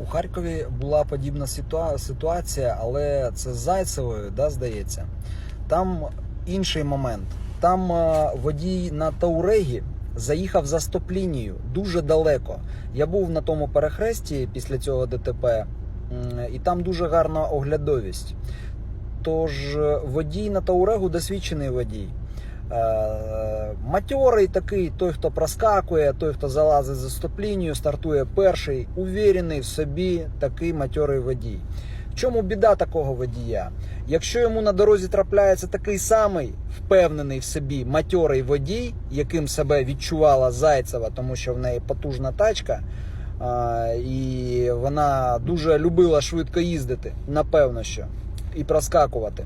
У Харкові була подібна ситуа- ситуація, але це з Зайцевою, да, здається. Там інший момент. Там е, водій на Таурегі заїхав за стоп-лінію дуже далеко. Я був на тому перехресті після цього ДТП, і там дуже гарна оглядовість. Тож е, водій на Таурегу досвідчений водій. Е, Матьорий такий, той, хто проскакує, той, хто залазить за стоп-лінію, стартує перший, увірений в собі такий матьорий водій. В чому біда такого водія? Якщо йому на дорозі трапляється такий самий впевнений в собі матьорий водій, яким себе відчувала Зайцева, тому що в неї потужна тачка, і вона дуже любила швидко їздити, напевно що, і проскакувати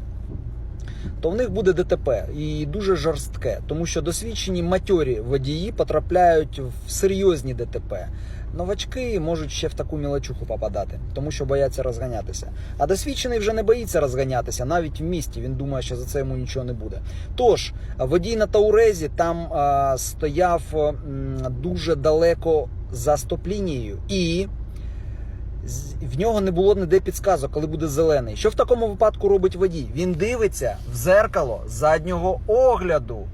то в них буде ДТП і дуже жорстке, тому що досвідчені матьорі водії потрапляють в серйозні ДТП. Новачки можуть ще в таку мілочуху попадати, тому що бояться розганятися. А досвідчений вже не боїться розганятися навіть в місті. Він думає, що за це йому нічого не буде. Тож водій на Таурезі там а, стояв м, дуже далеко за стоп-лінією і в нього не було ніде підсказок, коли буде зелений. Що в такому випадку робить водій? Він дивиться в зеркало заднього огляду,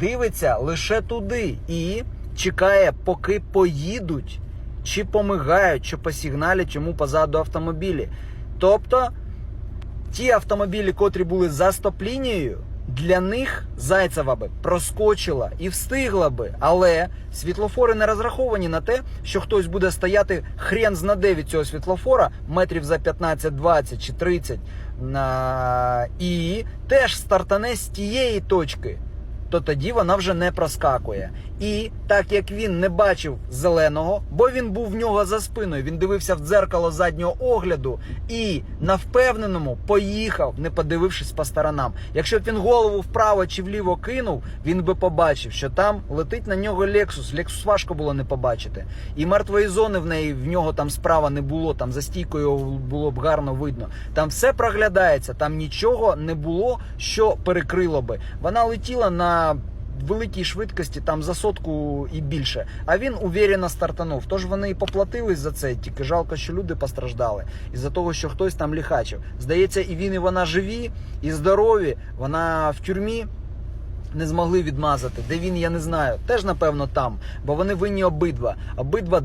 дивиться лише туди і чекає, поки поїдуть, чи помигають, чи посігналять йому позаду автомобілі. Тобто ті автомобілі, котрі були за стоп-лінією, для них Зайцева би проскочила і встигла би. Але світлофори не розраховані на те, що хтось буде стояти хрен знаде від цього світлофора метрів за 15, 20 чи 30 на... і теж стартане з тієї точки. То тоді вона вже не проскакує. І так як він не бачив зеленого, бо він був в нього за спиною, він дивився в дзеркало заднього огляду і на впевненому поїхав, не подивившись по сторонам. Якщо б він голову вправо чи вліво кинув, він би побачив, що там летить на нього Лексус. Лексус важко було не побачити. І мертвої зони в неї в нього там справа не було. Там за стійкою було б гарно видно. Там все проглядається, там нічого не було, що перекрило би. Вона летіла на великій швидкості, там за сотку і більше. А він увірено стартанув. Тож вони і поплатились за це. Тільки жалко, що люди постраждали із-за того, що хтось там ліхачив. Здається, і він, і вона живі, і здорові. Вона в тюрмі. Не змогли відмазати. Де він, я не знаю. Теж, напевно, там. Бо вони винні обидва. Обидва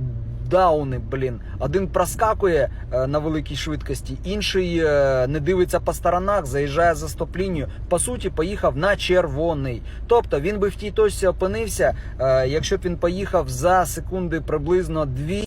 дауни, блін. Один проскакує е, на великій швидкості, інший е, не дивиться по сторонах, заїжджає за стоп-лінію. По суті, поїхав на червоний. Тобто він би в тій точці опинився, е, якщо б він поїхав за секунди приблизно дві.